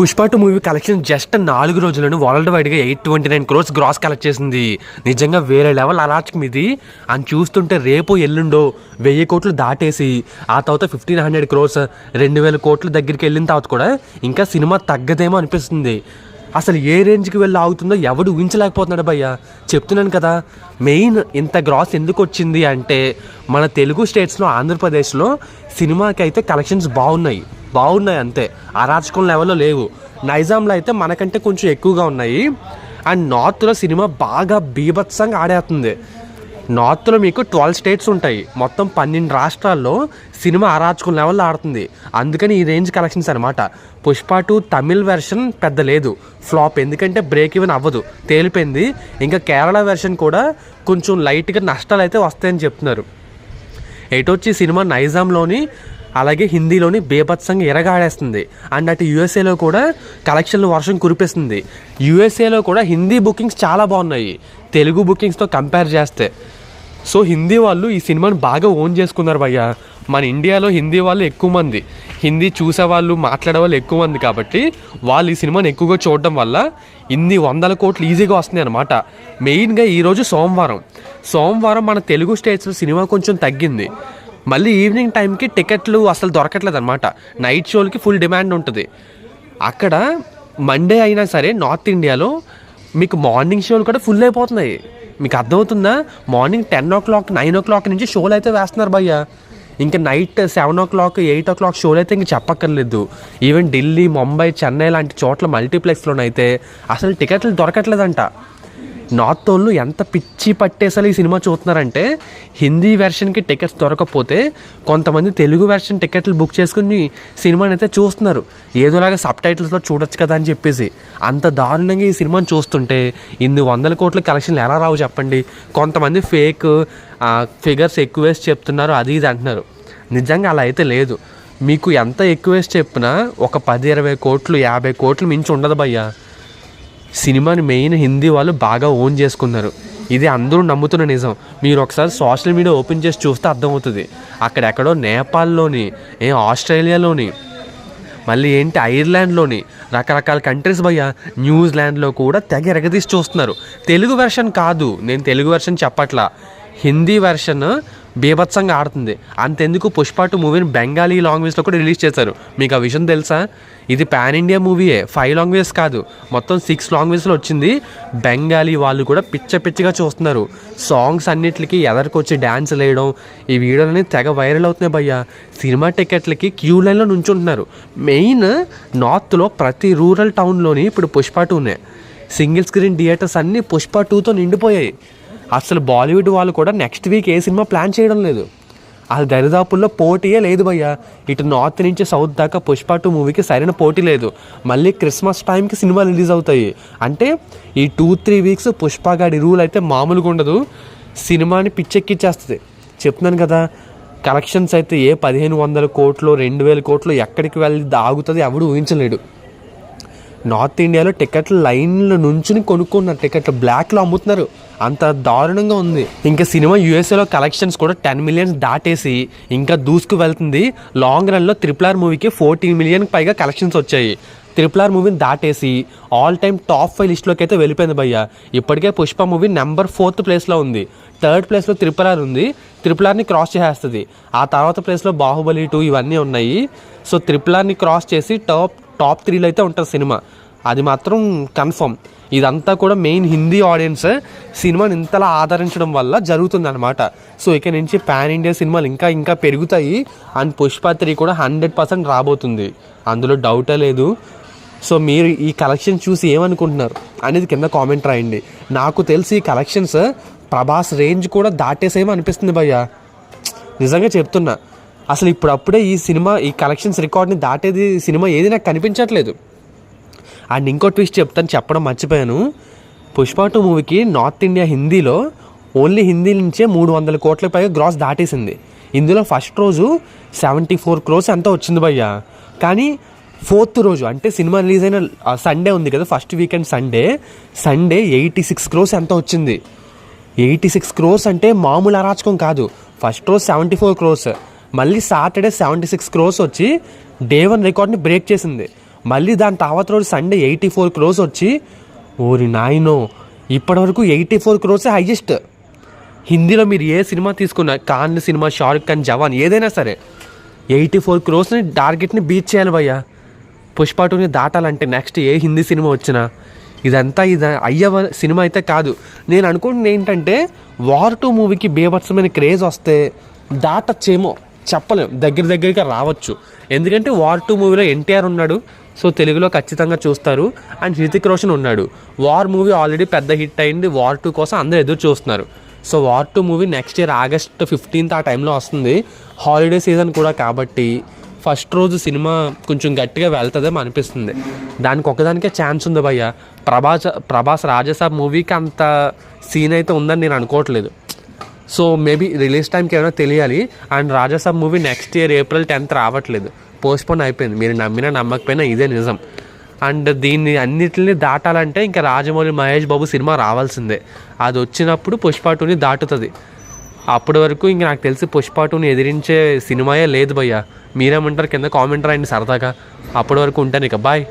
Pushpa two movie collection just నాలుగు రోజులను world వైడ్గా eight twenty nine crores gross collect చేసింది. నిజంగా వేరే లెవెల్ అలాచకం ఇది. అని చూస్తుంటే రేపు ఎల్లుండో వెయ్యి కోట్లు దాటేసి ఆ తర్వాత ఫిఫ్టీన్ హండ్రెడ్ క్రోర్స్ రెండు వేల కోట్ల దగ్గరికి వెళ్ళిన తర్వాత కూడా ఇంకా సినిమా తగ్గదేమో అనిపిస్తుంది. అసలు ఏ రేంజ్కి వెళ్ళి ఆగుతుందో ఎవడు ఊహించలేకపోతున్నాడు భయ్య. చెప్తున్నాను కదా మెయిన్ ఇంత గ్రాస్ ఎందుకు వచ్చింది అంటే మన తెలుగు స్టేట్స్లో ఆంధ్రప్రదేశ్లో సినిమాకి అయితే కలెక్షన్స్ బాగున్నాయి. బాగున్నాయి అంతే. అరాచకం లెవెల్లో లేవు. నైజాంలో అయితే మనకంటే కొంచెం ఎక్కువగా ఉన్నాయి. అండ్ నార్త్లో సినిమా బాగా బీభత్సంగా ఆడేస్తుంది. నార్త్లో మీకు ట్వెల్వ్ స్టేట్స్ ఉంటాయి. మొత్తం పన్నెండు రాష్ట్రాల్లో సినిమా అరాచకం లెవెల్లో ఆడుతుంది. అందుకని ఈ రేంజ్ కలెక్షన్స్ అనమాట పుష్ప టూ తమిళ్ వెర్షన్ పెద్ద లేదు. ఫ్లాప్. ఎందుకంటే బ్రేక్ ఈవెన్ అవ్వదు. తేలిపోయింది. ఇంకా కేరళ వెర్షన్ కూడా కొంచెం లైట్గా నష్టాలు అయితే వస్తాయని చెప్తున్నారు. ఎటొచ్చి సినిమా నైజాంలోని అలాగే హిందీలోని బేభత్సంగా ఎరగాడేస్తుంది. అండ్ అటు యూఎస్ఏలో కూడా కలెక్షన్లు వర్షం కురిపిస్తుంది. యూఎస్ఏలో కూడా హిందీ బుకింగ్స్ చాలా బాగున్నాయి. తెలుగు బుకింగ్స్తో కంపేర్ చేస్తే. సో హిందీ వాళ్ళు ఈ సినిమాని బాగా ఓన్ చేసుకున్నారు భయ్య. మన ఇండియాలో హిందీ వాళ్ళు ఎక్కువ మంది. హిందీ చూసేవాళ్ళు మాట్లాడే వాళ్ళు ఎక్కువ మంది కాబట్టి వాళ్ళు ఈ సినిమాని ఎక్కువగా చూడడం వల్ల ఇన్ని వందల కోట్లు ఈజీగా వస్తున్నాయి అనమాట మెయిన్గా ఈరోజు సోమవారం. సోమవారం మన తెలుగు స్టేట్స్లో సినిమా కొంచెం తగ్గింది. మళ్ళీ ఈవినింగ్ టైంకి టికెట్లు అసలు దొరకట్లేదు అనమాట నైట్ షోలకి ఫుల్ డిమాండ్ ఉంటుంది. అక్కడ మండే అయినా సరే నార్త్ ఇండియాలో మీకు మార్నింగ్ షోలు కూడా ఫుల్ అయిపోతున్నాయి. మీకు అర్థమవుతుందా? Morning ten o'clock nine o'clock నుంచి షోలు అయితే వేస్తున్నారు భయ్య. ఇంకా night seven o'clock eight o'clock షోలు అయితే ఇంక చెప్పక్కర్లేదు. ఈవెన్ ఢిల్లీ ముంబై చెన్నై లాంటి చోట్ల మల్టీప్లెక్స్లోనైతే అసలు టికెట్లు దొరకట్లేదంట. నార్త్ వాళ్ళు ఎంత పిచ్చి పట్టేసలు ఈ సినిమా చూస్తున్నారంటే హిందీ వెర్షన్కి టికెట్స్ దొరకకపోతే కొంతమంది తెలుగు వెర్షన్ టికెట్లు బుక్ చేసుకుని సినిమాని అయితే చూస్తున్నారు. ఏదోలాగా సబ్ టైటిల్స్లో చూడొచ్చు కదా అని చెప్పేసి. అంత దారుణంగా ఈ సినిమాని చూస్తుంటే ఇన్ని వందల కోట్ల కలెక్షన్లు ఎలా రావు చెప్పండి? కొంతమంది ఫేక్ ఫిగర్స్ ఎక్కువ వేసి చెప్తున్నారు అది ఇది అంటున్నారు. నిజంగా అలా అయితే లేదు. మీకు ఎంత ఎక్కువేసి చెప్పినా ఒక పది ఇరవై కోట్లు యాభై కోట్లు మించి ఉండదు భయ్యా. సినిమాని మెయిన్ హిందీ వాళ్ళు బాగా ఓన్ చేసుకున్నారు. ఇది అందరూ నమ్ముతున్న నిజం. మీరు ఒకసారి సోషల్ మీడియా ఓపెన్ చేసి చూస్తే అర్థమవుతుంది. అక్కడెక్కడో నేపాల్లోని ఏ ఆస్ట్రేలియాలోని మళ్ళీ ఏంటి ఐర్లాండ్లోని రకరకాల కంట్రీస్ భయ న్యూజిలాండ్లో కూడా తెగ ఎరగదీసి చూస్తున్నారు. తెలుగు వెర్షన్ కాదు. నేను తెలుగు వెర్షన్ చెప్పట్లా. హిందీ వెర్షన్ బీభత్సంగా ఆడుతుంది. అంతెందుకు పుష్ప టూ మూవీని బెంగాలీ లాంగ్వేజ్లో కూడా రిలీజ్ చేశారు. మీకు ఆ విషయం తెలుసా? ఇది పాన్ ఇండియా మూవీయే. ఫైవ్ లాంగ్వేజ్ కాదు. మొత్తం సిక్స్ లాంగ్వేజ్లో వచ్చింది. బెంగాలీ వాళ్ళు కూడా పిచ్చ పిచ్చిగా చూస్తున్నారు. సాంగ్స్ అన్నిటికి ఎదరికొచ్చి డ్యాన్స్ వేయడం ఈ వీడియోలని తెగ వైరల్ అవుతున్నాయి భయ్యా. సినిమా టికెట్లకి క్యూ లైన్లో నుంచుంటున్నారు. మెయిన్ నార్త్లో ప్రతి రూరల్ టౌన్లోని ఇప్పుడు పుష్ప టూనే. సింగిల్ స్క్రీన్ థియేటర్స్ అన్నీ పుష్ప టూతో నిండిపోయాయి. అసలు బాలీవుడ్ వాళ్ళు కూడా నెక్స్ట్ వీక్ ఏ సినిమా ప్లాన్ చేయడం లేదు. అది దరిదాపుల్లో పోటీయే లేదు భయ్య. ఇటు నార్త్ నుంచి సౌత్ దాకా పుష్ప టూ మూవీకి సరైన పోటీ లేదు. మళ్ళీ క్రిస్మస్ టైంకి సినిమాలు రిలీజ్ అవుతాయి. అంటే ఈ టూ త్రీ వీక్స్ పుష్ప గాడి రూల్ అయితే మామూలుగా ఉండదు. సినిమాని పిచ్చెక్కిచ్చేస్తుంది. చెప్తున్నాను కదా కలెక్షన్స్ అయితే ఏ పదిహేను వందల కోట్లు రెండు వేల కోట్లు ఎక్కడికి వెళ్ళి దాగుతుంది ఎవడు ఊహించలేడు. నార్త్ ఇండియాలో టికెట్లు లైన్లో నుంచుని కొనుక్కున్నారు. టికెట్లు బ్లాక్లో అమ్ముతున్నారు. అంత దారుణంగా ఉంది. ఇంకా సినిమా యూఎస్ఏలో కలెక్షన్స్ కూడా టెన్ మిలియన్స్ దాటేసి ఇంకా దూసుకు వెళ్తుంది. లాంగ్ రన్లో త్రిపుల్ ఆర్ మూవీకి ఫోర్టీన్ మిలియన్కి పైగా కలెక్షన్స్ వచ్చాయి. త్రిపుల్ ఆర్ మూవీని దాటేసి ఆల్ టైమ్ టాప్ ఫైవ్ లిస్ట్లోకి అయితే వెళ్ళిపోయింది భయ్య. ఇప్పటికే పుష్ప మూవీ నెంబర్ ఫోర్త్ ప్లేస్లో ఉంది. థర్డ్ ప్లేస్లో త్రిపుల్ ఆర్ ఉంది. త్రిపుల్ ఆర్ని క్రాస్ చేసేస్తుంది. ఆ తర్వాత ప్లేస్లో బాహుబలి టూ ఇవన్నీ ఉన్నాయి. సో త్రిపుల్ ఆర్ని క్రాస్ చేసి టాప్ టాప్ త్రీలో అయితే ఉంటుంది సినిమా. అది మాత్రం కన్ఫర్మ్. ఇదంతా కూడా మెయిన్ హిందీ ఆడియన్స్ సినిమాని ఇంతలా ఆదరించడం వల్ల జరుగుతుంది అనమాట సో ఇక నుంచి పాన్ ఇండియా సినిమాలు ఇంకా ఇంకా పెరుగుతాయి. అండ్ పుష్ప త్రీ కూడా హండ్రెడ్ పర్సెంట్ రాబోతుంది. అందులో డౌటే లేదు. సో మీరు ఈ కలెక్షన్ చూసి ఏమనుకుంటున్నారు అనేది కింద కామెంట్ రాయండి. నాకు తెలిసి ఈ కలెక్షన్స్ ప్రభాస్ రేంజ్ కూడా దాటేసేమో అనిపిస్తుంది భయ్య. నిజంగా చెప్తున్నా. అసలు ఇప్పుడప్పుడే ఈ సినిమా ఈ కలెక్షన్స్ రికార్డ్ని దాటేది సినిమా ఏది నాకు కనిపించట్లేదు. అండ్ ఇంకో ట్విస్ట్ చెప్తాను చెప్పడం మర్చిపోయాను. పుష్ప టూ మూవీకి నార్త్ ఇండియా హిందీలో ఓన్లీ హిందీ నుంచే మూడు వందల కోట్ల పైగా గ్రాస్ దాటేసింది. ఇందులో ఫస్ట్ రోజు సెవెంటీ ఫోర్ క్రోర్స్ ఎంత వచ్చింది భయ్య. కానీ ఫోర్త్ రోజు అంటే సినిమా రిలీజ్ అయిన సండే ఉంది కదా first weekend Sunday Sunday eighty six crores ఎంత వచ్చింది. ఎయిటీ సిక్స్ క్రోర్స్ అంటే మామూలు అరాచకం కాదు. ఫస్ట్ రోజు సెవెంటీ ఫోర్ క్రోర్స్ మళ్ళీ సాటర్డే సెవెంటీ సిక్స్ క్రోర్స్ వచ్చి డే వన్ రికార్డ్ని బ్రేక్ చేసింది. మళ్ళీ దాని తర్వాత రోజు సండే ఎయిటీ ఫోర్ క్రోస్ వచ్చి ఓరి నాయనో ఇప్పటివరకు ఎయిటీ ఫోర్ క్రోసే హైయెస్ట్. హిందీలో మీరు ఏ సినిమా తీసుకున్నా ఖాన్ సినిమా షారుఖ్ ఖాన్ జవాన్ ఏదైనా సరే ఎయిటీ ఫోర్ క్రోస్ని టార్గెట్ని బీట్ చేయాలి భయ్యా. పుష్ప టూని దాటాలంటే నెక్స్ట్ ఏ హిందీ సినిమా వచ్చినా. ఇదంతా ఇది అయ్యే వ- సినిమా అయితే కాదు. నేను అనుకుంటుంది ఏంటంటే వార్ టూ మూవీకి బేభత్సమైన క్రేజ్ వస్తే దాటచ్చేమో. చెప్పలేం. దగ్గర దగ్గరికి రావచ్చు. ఎందుకంటే వార్ టూ మూవీలో ఎన్టీఆర్ ఉన్నాడు సో తెలుగులో ఖచ్చితంగా చూస్తారు. అండ్ హృతిక్ రోషన్ ఉన్నాడు. వార్ మూవీ ఆల్రెడీ పెద్ద హిట్ అయింది వార్ టూ కోసం అందరూ ఎదురు చూస్తున్నారు. So War two movie next year August fifteenth ఆ టైంలో వస్తుంది. హాలిడే సీజన్ కూడా కాబట్టి ఫస్ట్ రోజు సినిమా కొంచెం గట్టిగా వెళ్తుందేమో అనిపిస్తుంది. దానికి ఒకదానికే ఛాన్స్ ఉంది భయ్య. ప్రభాస్ ప్రభాస్ రాజసాబ్ మూవీకి అంత సీన్ అయితే ఉందని నేను అనుకోవట్లేదు. సో మేబీ రిలీజ్ టైంకి ఏమైనా తెలియాలి. And Rajasaab movie next year April tenth రావట్లేదు. పోస్ట్పోన్ అయిపోయింది. మీరు నమ్మినా నమ్మకపోయినా ఇదే నిజం. అండ్ దీన్ని అన్నిటిని దాటాలంటే ఇంకా రాజమౌళి మహేష్ బాబు సినిమా రావాల్సిందే. అది వచ్చినప్పుడు పుష్ప టూని దాటుతుంది. అప్పటి వరకు ఇంక నాకు తెలిసి పుష్ప టూని ఎదిరించే సినిమాయే లేదు భయ్య. మీరేమంటారు? కింద కామెంట్ రాయండి సరదాగా. అప్పటి వరకు ఉంటాను ఇక. బాయ్.